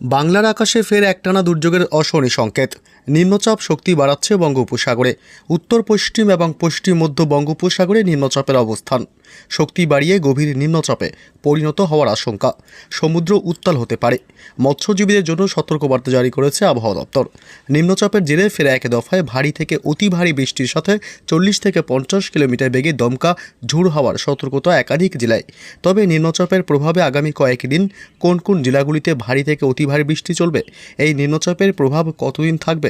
বাংলার আকাশে ফের একটানা দুর্যোগের অশনি সংকেত। নিম্নচাপ শক্তি বাড়াচ্ছে বঙ্গোপসাগরে। উত্তর, পশ্চিম এবং পশ্চিম মধ্য বঙ্গোপসাগরে নিম্নচাপের অবস্থান। শক্তি বাড়িয়ে গভীর নিম্নচাপে পরিণত হওয়ার আশঙ্কা। সমুদ্র উত্তাল হতে পারে। মৎস্যজীবীদের জন্য সতর্কবার্তা জারি করেছে আবহাওয়া দপ্তর। নিম্নচাপের জেরে ফেরা এক দফায় ভারী থেকে অতি ভারী বৃষ্টির সাথে চল্লিশ থেকে পঞ্চাশ কিলোমিটার বেগে দমকা, ঝুড় হওয়ার সতর্কতা একাধিক জেলায়। তবে নিম্নচাপের প্রভাবে আগামী কয়েকদিন কোন কোন জেলাগুলিতে ভারী থেকে অতি ভারী বৃষ্টি চলবে? এই নিম্নচাপের প্রভাব কতদিন থাকবে?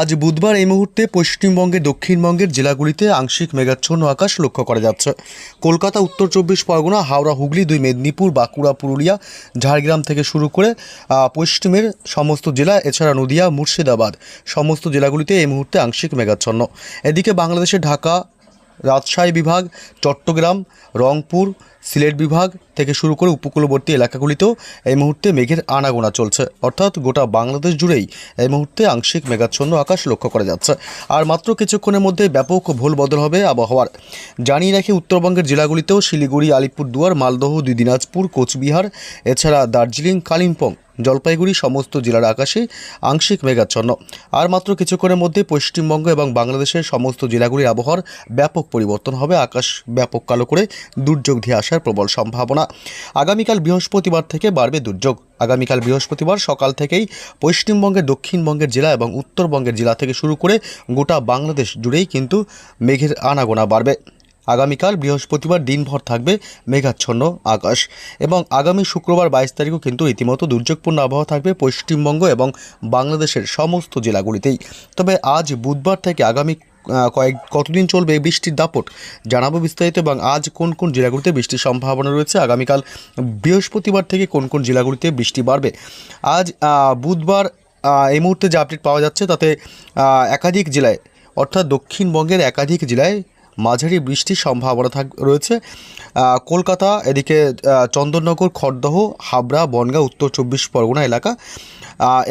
আজ বুধবার এই মুহূর্তে পশ্চিমবঙ্গের, দক্ষিণবঙ্গের জেলাগুলিতে আংশিক মেঘাচ্ছন্ন আকাশ লক্ষ্য করা যাচ্ছে। কলকাতা, উত্তর চব্বিশ পরগনা, হাওড়া, হুগলি, দুই মেদিনীপুর, বাঁকুড়া, পুরুলিয়া, ঝাড়গ্রাম থেকে শুরু করে পশ্চিমের সমস্ত জেলা, এছাড়া নদিয়া, মুর্শিদাবাদ সমস্ত জেলাগুলিতে এই মুহূর্তে আংশিক মেঘাচ্ছন্ন। এদিকে বাংলাদেশের ঢাকা, রাজশাহী বিভাগ, চট্টগ্রাম, রংপুর সিলেট বিভাগ থেকে শুরু করে উপকূলবর্তী এলাকাগুলিতেও এই মুহূর্তে মেঘের আনাগোনা চলছে। অর্থাৎ গোটা বাংলাদেশ জুড়েই এই মুহূর্তে আংশিক মেঘাচ্ছন্ন আকাশ লক্ষ্য করা যাচ্ছে। আর মাত্র কিছুক্ষণের মধ্যে ব্যাপক ভুল বদল হবে আবহাওয়ার। জানিয়ে রাখি, উত্তরবঙ্গের জেলাগুলিতেও শিলিগুড়ি, আলিপুরদুয়ার, মালদহ, দুই দিনাজপুর, কোচবিহার, এছাড়া দার্জিলিং, কালিম্পং জলপাইগুড়ি সমস্ত জেলার আকাশে আংশিক মেঘাচ্ছন্ন। আর মাত্র কিছুক্ষণের মধ্যে পশ্চিমবঙ্গ এবং বাংলাদেশের সমস্ত জেলাগুলির আবহাওয়ার ব্যাপক পরিবর্তন হবে। আকাশ ব্যাপক কালো করে দুর্যোগ ধেয়ে আসার প্রবল সম্ভাবনা। আগামীকাল বৃহস্পতিবার থেকে বাড়বে দুর্যোগ। আগামীকাল বৃহস্পতিবার সকাল থেকেই পশ্চিমবঙ্গের, দক্ষিণবঙ্গের জেলা এবং উত্তরবঙ্গের জেলা থেকে শুরু করে গোটা বাংলাদেশ জুড়েই কিন্তু মেঘের আনাগোনা বাড়বে। আগামীকাল বৃহস্পতিবার দিনভর থাকবে মেঘাচ্ছন্ন আকাশ এবং আগামী শুক্রবার বাইশ তারিখও কিন্তু রীতিমতো দুর্যোগপূর্ণ আবহাওয়া থাকবে পশ্চিমবঙ্গ এবং বাংলাদেশের সমস্ত জেলাগুলিতেই। তবে আজ বুধবার থেকে আগামী কয়েক, কতদিন চলবে এই বৃষ্টির দাপট জানাব বিস্তারিত এবং আজ কোন কোন জেলাগুলিতে বৃষ্টির সম্ভাবনা রয়েছে? আগামীকাল বৃহস্পতিবার থেকে কোন কোন জেলাগুলিতে বৃষ্টি বাড়বে? আজ বুধবার এই মুহূর্তে যে আপডেট পাওয়া যাচ্ছে তাতে একাধিক জেলায় অর্থাৎ দক্ষিণবঙ্গের একাধিক জেলায় মাঝারি বৃষ্টির সম্ভাবনা থাক রয়েছে। কলকাতা, এদিকে চন্দননগর, খড়দহ, হাবড়া, বনগাঁ, উত্তর চব্বিশ পরগনা এলাকা।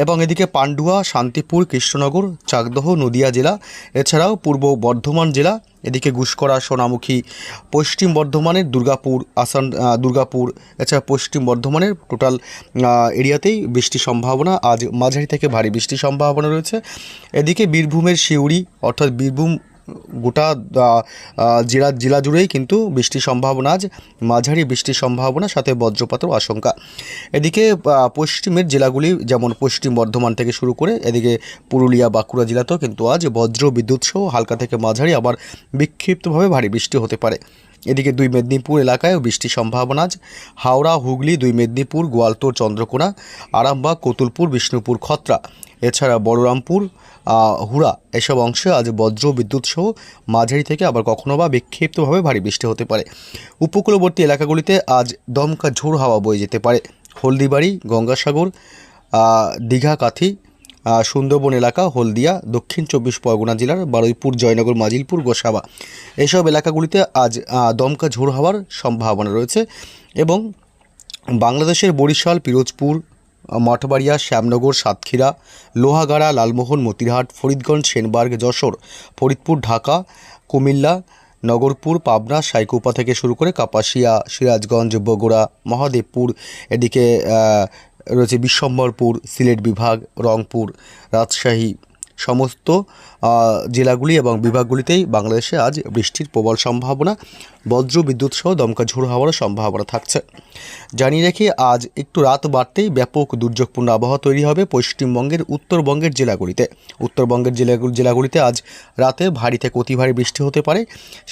এবং এদিকে পান্ডুয়া, শান্তিপুর, কৃষ্ণনগর, চাকদহ, নদিয়া জেলা। এছাড়াও পূর্ব বর্ধমান জেলা, এদিকে গুসকরা সোনামুখী, পশ্চিম বর্ধমানের দুর্গাপুর, আসান দুর্গাপুর, এছাড়া পশ্চিম বর্ধমানের টোটাল এরিয়াতেই বৃষ্টির সম্ভাবনা। আজ মাঝারি থেকে ভারী বৃষ্টির সম্ভাবনা রয়েছে। এদিকে বীরভূমের শিউরি অর্থাৎ বীরভূম গোটা জেলা জেলা জুড়েই কিন্তু বৃষ্টির সম্ভাবনা আজ মাঝারি বৃষ্টির সম্ভাবনা সাথে বজ্রপাতের আশঙ্কা। এদিকে পশ্চিমের জেলাগুলি যেমন পশ্চিম বর্ধমান থেকে শুরু করে, এদিকে পুরুলিয়া, বাঁকুড়া জেলাতেও কিন্তু আজ বজ্র বিদ্যুৎ সহ হালকা থেকে মাঝারি আবার বিক্ষিপ্তভাবে ভারী বৃষ্টি হতে পারে। এদিকে দুই মেদিনীপুর এলাকায়ও বৃষ্টির সম্ভাবনা আজ হাওড়া, হুগলি, দুই মেদিনীপুর গোয়ালতোড় চন্দ্রকোনা, আরামবাগ, কতুলপুর, বিষ্ণুপুর, খত্রা। এছাড়া বড়রামপুর হুড়া, এসব অংশে আজ বজ্র বিদ্যুৎ সহ মাঝারি থেকে আবার কখনো বা বিক্ষিপ্তভাবে ভারী বৃষ্টি হতে পারে। উপকূলবর্তী এলাকাগুলিতে আজ দমকা ঝোড় হাওয়া বয়ে যেতে পারে। হলদিবাড়ি, গঙ্গাসাগর দীঘা, কাথি সুন্দরবন এলাকা, হলদিয়া, দক্ষিণ চব্বিশ পরগনা জেলার বারুইপুর, জয়নগর, মাজিলপুর, গোসাবা। এসব এলাকাগুলিতে আজ দমকা ঝোড় হওয়ার সম্ভাবনা রয়েছে এবং বাংলাদেশের বরিশাল, পিরোজপুর মঠবাড়িয়া শ্যামনগর, সাতক্ষীরা, লোহাগাড়া, লালমোহন, মতিরহাট, ফরিদগঞ্জ, সেনবার্গ, যশোর, ফরিদপুর, ঢাকা, কুমিল্লা, নগরপুর, পাবনা, সাইকুপা থেকে শুরু করে কাপাসিয়া, সিরাজগঞ্জ, বগুড়া, মহাদেবপুর, এদিকে রয়েছে বিশ্বম্বরপুর, সিলেট বিভাগ, রংপুর, রাজশাহী। সমস্ত জেলাগুলি এবং বিভাগগুলিতেই বাংলাদেশে আজ বৃষ্টির প্রবল সম্ভাবনা, বজ্র বিদ্যুৎ সহ দমকা ঝোড়ো হওয়ার সম্ভাবনা থাকছে। জানিয়ে রেখে, আজ একটু রাত বাড়তেই ব্যাপক দুর্যোগপূর্ণ আবহাওয়া তৈরি হবে পশ্চিমবঙ্গের, উত্তরবঙ্গের জেলাগুলিতে। উত্তরবঙ্গের জেলাগুলি, জেলাগুলিতে আজ রাতে ভারী থেকে অতি ভারী বৃষ্টি হতে পারে।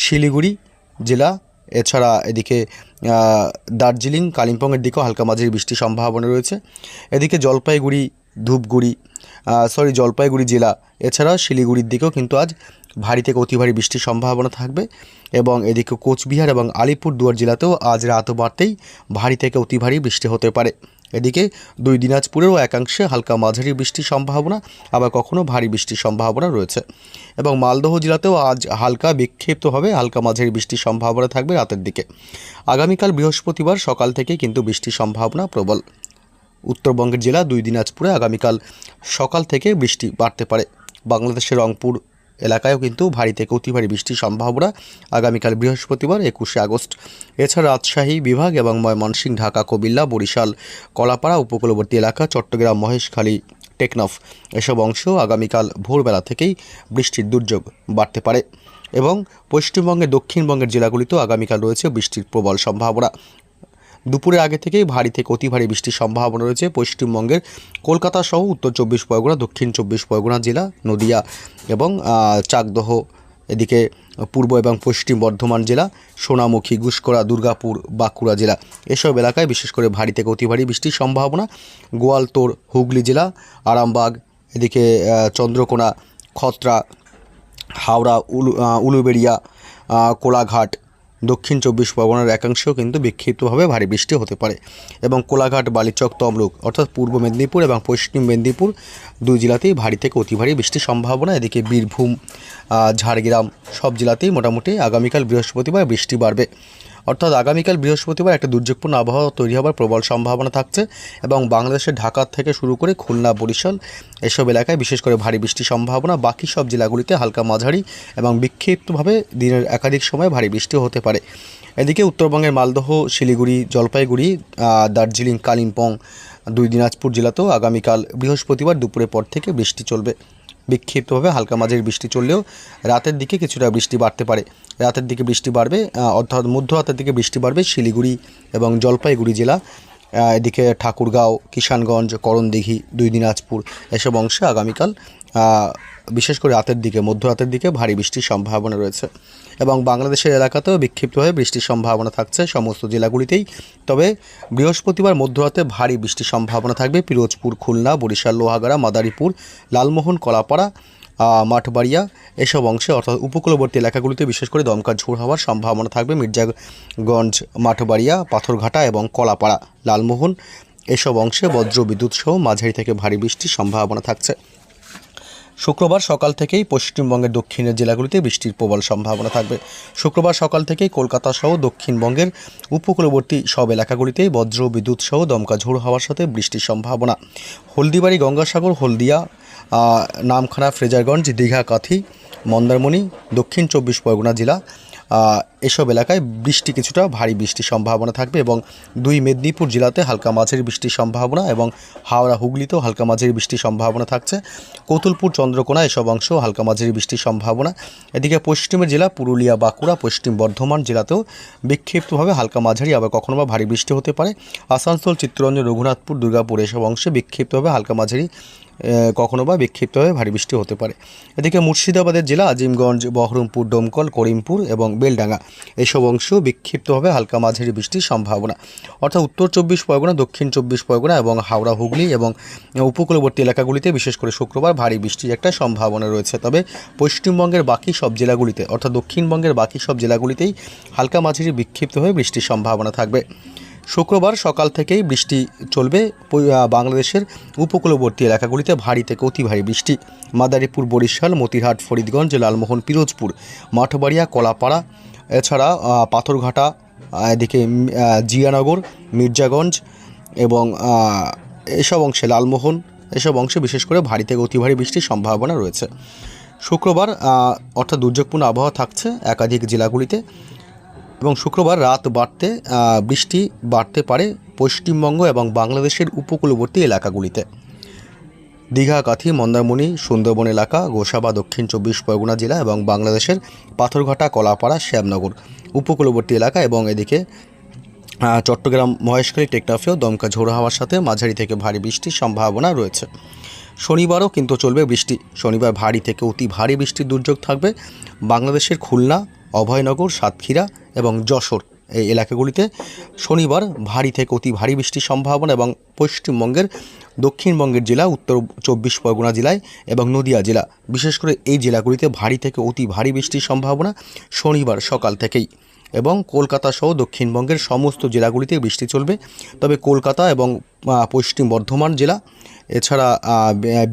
শিলিগুড়ি জেলা, এছাড়া এদিকে দার্জিলিং, কালিম্পংয়ের দিকেও হালকা মাঝারি বৃষ্টির সম্ভাবনা রয়েছে। এদিকে জলপাইগুড়ি ধূপগুড়ি সরি জলপাইগুড়ি জেলা। এছাড়া শিলিগুড়ির দিকেও কিন্তু আজ ভারী থেকে অতি ভারী বৃষ্টির সম্ভাবনা থাকবে এবং এদিকে কোচবিহার এবং আলিপুরদুয়ার জেলাতেও আজ রাত বাড়তেই ভারী থেকে অতি ভারী বৃষ্টি হতে পারে। এদিকে দুই দিনাজপুরেরও একাংশে হালকা মাঝারি বৃষ্টির সম্ভাবনা, আবার কখনও ভারী বৃষ্টির সম্ভাবনা রয়েছে। এবং মালদহ জেলাতেও আজ হালকা বিক্ষিপ্তভাবে হালকা মাঝারি বৃষ্টির সম্ভাবনা থাকবে রাতের দিকে। আগামীকাল বৃহস্পতিবার সকাল থেকে কিন্তু বৃষ্টির সম্ভাবনা প্রবল। উত্তরবঙ্গের জেলা দুই দিনাজপুরে আগামীকাল সকাল থেকে বৃষ্টি বাড়তে পারে। বাংলাদেশের রংপুর এলাকায়ও কিন্তু ভারী থেকে অতি ভারী বৃষ্টির সম্ভাবনা আগামীকাল বৃহস্পতিবার একুশে আগস্ট। এছাড়া রাজশাহী বিভাগ এবং ময়মনসিংহ, ঢাকা, কুমিল্লা, বরিশাল, কলাপাড়া উপকূলবর্তী এলাকা, চট্টগ্রাম, মহেশখালী, টেকনফ এসব অংশ আগামীকাল ভোরবেলা থেকেই বৃষ্টির দুর্যোগ বাড়তে পারে। এবং পশ্চিমবঙ্গের দক্ষিণবঙ্গের জেলাগুলিতেও আগামীকাল রয়েছে বৃষ্টির প্রবল সম্ভাবনা। দুপুরের আগে থেকেই ভারী থেকে অতি ভারী বৃষ্টির সম্ভাবনা রয়েছে। পশ্চিমবঙ্গের কলকাতা সহ উত্তর চব্বিশ পরগনা, দক্ষিণ চব্বিশ পরগনা জেলা, নদিয়া এবং চাকদহ, এদিকে পূর্ব এবং পশ্চিম বর্ধমান জেলা, সোনামুখী গুসকরা দুর্গাপুর, বাঁকুড়া জেলা। এসব এলাকায় বিশেষ করে ভারী থেকে অতি ভারী বৃষ্টির সম্ভাবনা। গোয়ালতোড় হুগলি জেলা, আরামবাগ, এদিকে চন্দ্রকোনা, খত্রা, হাওড়া, উলু উলুবেড়িয়া কোলাঘাট দক্ষিণ চব্বিশ পরগনার একাংশেও কিন্তু বিক্ষিপ্তভাবে ভারী বৃষ্টি হতে পারে এবং কোলাঘাট, বালিচক, তমলুক অর্থাৎ পূর্ব মেদিনীপুর এবং পশ্চিম মেদিনীপুর দুই জেলাতেই ভারী থেকে অতি ভারী বৃষ্টির সম্ভাবনা। এদিকে বীরভূম ঝাড়গ্রাম সব জেলাতেই মোটামুটি আগামীকাল বৃহস্পতিবার বৃষ্টি বাড়বে। অর্থাৎ আগামীকাল বৃহস্পতিবার একটা দুর্যোগপূর্ণ আবহাওয়া তৈরি হওয়ার প্রবল সম্ভাবনা থাকছে এবং বাংলাদেশের ঢাকা থেকে শুরু করে খুলনা, বরিশাল এসব এলাকায় বিশেষ করে ভারী বৃষ্টির সম্ভাবনা। বাকি সব জেলাগুলিতে হালকা মাঝারি এবং বিক্ষিপ্তভাবে দিনের একাধিক সময় ভারী বৃষ্টি হতে পারে। এদিকে উত্তরবঙ্গের মালদহ, শিলিগুড়ি, জলপাইগুড়ি দার্জিলিং, কালিম্পং, দুই দিনাজপুর জেলাতেও আগামীকাল বৃহস্পতিবার দুপুরের পর থেকে বৃষ্টি চলবে। বিক্ষিপ্তভাবে হালকা মাঝের বৃষ্টি চললেও রাতের দিকে কিছুটা বৃষ্টি বাড়তে পারে। রাতের দিকে বৃষ্টি বাড়বে অর্থাৎ মধ্য রাতের দিকে বৃষ্টি বাড়বে শিলিগুড়ি এবং জলপাইগুড়ি জেলা। এদিকে ঠাকুরগাঁও, কিষানগঞ্জ, করণদিঘি, দুই দিনাজপুর এসব অংশে আগামীকাল বিশেষ করে রাতের দিকে মধ্যরাতের দিকে ভারী বৃষ্টির সম্ভাবনা রয়েছে এবং বাংলাদেশের এলাকাতেও বিক্ষিপ্তভাবে বৃষ্টির সম্ভাবনা থাকছে সমস্ত জেলাগুলিতেই। তবে বৃহস্পতিবার মধ্যরাতে ভারী বৃষ্টির সম্ভাবনা থাকবে। পিরোজপুর, খুলনা, বরিশাল, লোহাগাড়া, মাদারীপুর, লালমোহন, কলাপাড়া মাঠবাড়িয়া এসব অংশে অর্থাৎ উপকূলবর্তী এলাকাগুলিতে বিশেষ করে দমকা ঝোড় হওয়ার সম্ভাবনা থাকবে। মির্জাগঞ্জ, মাঠবাড়িয়া, পাথরঘাটা এবং কলাপাড়া, লালমোহন এসব অংশে বজ্র বিদ্যুৎ সহ মাঝারি থেকে ভারী বৃষ্টির সম্ভাবনা থাকছে। শুক্রবার সকাল থেকেই পশ্চিমবঙ্গের দক্ষিণের জেলাগুলিতে বৃষ্টির প্রবল সম্ভাবনা থাকবে। শুক্রবার সকাল থেকেই কলকাতা সহ দক্ষিণবঙ্গের উপকূলবর্তী সব এলাকাগুলিতে বজ্র, বিদ্যুৎ সহ দমকা ঝোড় হওয়ার সাথে বৃষ্টির সম্ভাবনা। হলদিবাড়ি, গঙ্গাসাগর, হলদিয়া নামখানা, ফ্রেজারগঞ্জ, দীঘা, কাথি, মন্দারমণি, দক্ষিণ চব্বিশ পরগনা জেলা এসব এলাকায় বৃষ্টি কিছুটা ভারী বৃষ্টির সম্ভাবনা থাকবে এবং দুই মেদিনীপুর জেলাতে হালকা মাঝারি বৃষ্টির সম্ভাবনা এবং হাওড়া হুগলিতেও হালকা মাঝারি বৃষ্টির সম্ভাবনা থাকছে। কতুলপুর, চন্দ্রকোনা এসব অংশ হালকা মাঝারি বৃষ্টির সম্ভাবনা। এদিকে পশ্চিমের জেলা পুরুলিয়া, বাঁকুড়া, পশ্চিম বর্ধমান জেলাতেও বিক্ষিপ্তভাবে হালকা মাঝারি, আবার কখনো বা ভারী বৃষ্টি হতে পারে। আসানসোল, চিত্তরঞ্জন, রঘুনাথপুর, দুর্গাপুর এসব অংশে বিক্ষিপ্তভাবে হালকা মাঝারি কখনো বা বিক্ষিপ্তভাবে ভারী বৃষ্টি হতে পারে। এদিকে মুর্শিদাবাদের জেলা, আজিমগঞ্জ, বহরমপুর, ডোমকল, করিমপুর এবং বেলডাঙ্গা, এসব অংশ বিক্ষিপ্তভাবে হালকা মাঝারি বৃষ্টির সম্ভাবনা। অর্থাৎ উত্তর চব্বিশ পরগনা, দক্ষিণ চব্বিশ পরগনা এবং হাওড়া, হুগলি এবং উপকূলবর্তী এলাকাগুলিতে বিশেষ করে শুক্রবার ভারী বৃষ্টির একটা সম্ভাবনা রয়েছে। তবে পশ্চিমবঙ্গের বাকি সব জেলাগুলিতে, অর্থাৎ দক্ষিণবঙ্গের বাকি সব জেলাগুলিতেই হালকা মাঝারি বিক্ষিপ্তভাবে বৃষ্টির সম্ভাবনা থাকবে। শুক্রবার সকাল থেকেই বৃষ্টি চলবে। বাংলাদেশের উপকূলবর্তী এলাকাগুলিতে ভারী থেকে অতি ভারী বৃষ্টি। মাদারীপুর, বরিশাল মতিহাট ফরিদগঞ্জ, লালমোহন, পিরোজপুর, মাঠবাড়িয়া, কলাপাড়া, এছাড়া পাথরঘাটা এদিকে জিয়ানগর, মির্জাগঞ্জ এবং এসব অংশে লালমোহন, এসব অংশে বিশেষ করে ভারী থেকে অতি ভারী বৃষ্টির সম্ভাবনা রয়েছে। শুক্রবার অর্থাৎ দুর্যোগপূর্ণ আবহাওয়া থাকছে একাধিক জেলাগুলিতে। এবং শুক্রবার রাত বাড়তে বৃষ্টি বাড়তে পারে পশ্চিমবঙ্গ এবং বাংলাদেশের উপকূলবর্তী এলাকাগুলিতে। দীঘা, কাথি, মন্দারমণি, সুন্দরবন এলাকা, গোসাবা, দক্ষিণ চব্বিশ পরগনা জেলা এবং বাংলাদেশের পাথরঘাটা, কলাপাড়া, শ্যামনগর উপকূলবর্তী এলাকা এবং এদিকে চট্টগ্রাম, মহেশখালী, টেকনাফেও দমকা ঝোড়ো হওয়ার সাথে মাঝারি থেকে ভারী বৃষ্টির সম্ভাবনা রয়েছে। শনিবারও কিন্তু চলবে বৃষ্টি। শনিবার ভারী থেকে অতি ভারী বৃষ্টির দুর্যোগ থাকবে। বাংলাদেশের খুলনা অভয়নগর, সাতক্ষীরা এবং যশোর এই এলাকাগুলিতে শনিবার ভারী থেকে অতি ভারী বৃষ্টির সম্ভাবনা এবং পশ্চিমবঙ্গের দক্ষিণবঙ্গের জেলা, উত্তর চব্বিশ পরগনা জেলায় এবং নদিয়া জেলা, বিশেষ করে এই জেলাগুলিতে ভারী থেকে অতি ভারী বৃষ্টির সম্ভাবনা শনিবার সকাল থেকেই এবং কলকাতা সহ দক্ষিণবঙ্গের সমস্ত জেলাগুলিতে বৃষ্টি চলবে। তবে কলকাতা এবং পশ্চিম বর্ধমান জেলা, এছাড়া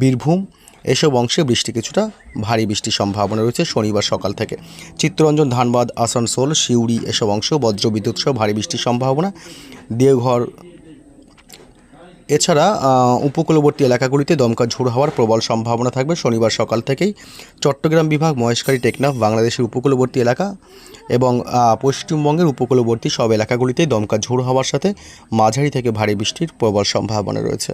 বীরভূম এসব অংশে বৃষ্টি কিছুটা ভারী বৃষ্টির সম্ভাবনা রয়েছে শনিবার সকাল থেকে। চিত্তরঞ্জন, ধানবাদ, আসানসোল, সিউড়ি এসব অংশ বজ্রবিদ্যুৎ সহ ভারী বৃষ্টির সম্ভাবনা। দেওঘর, এছাড়া উপকূলবর্তী এলাকাগুলিতে দমকা ঝোড়ো হওয়ার প্রবল সম্ভাবনা থাকবে শনিবার সকাল থেকেই। চট্টগ্রাম বিভাগ মহেশকারী টেকনাফ, বাংলাদেশের উপকূলবর্তী এলাকা এবং পশ্চিমবঙ্গের উপকূলবর্তী সব এলাকাগুলিতে দমকা ঝোড়ো হওয়ার সাথে মাঝারি থেকে ভারী বৃষ্টির প্রবল সম্ভাবনা রয়েছে।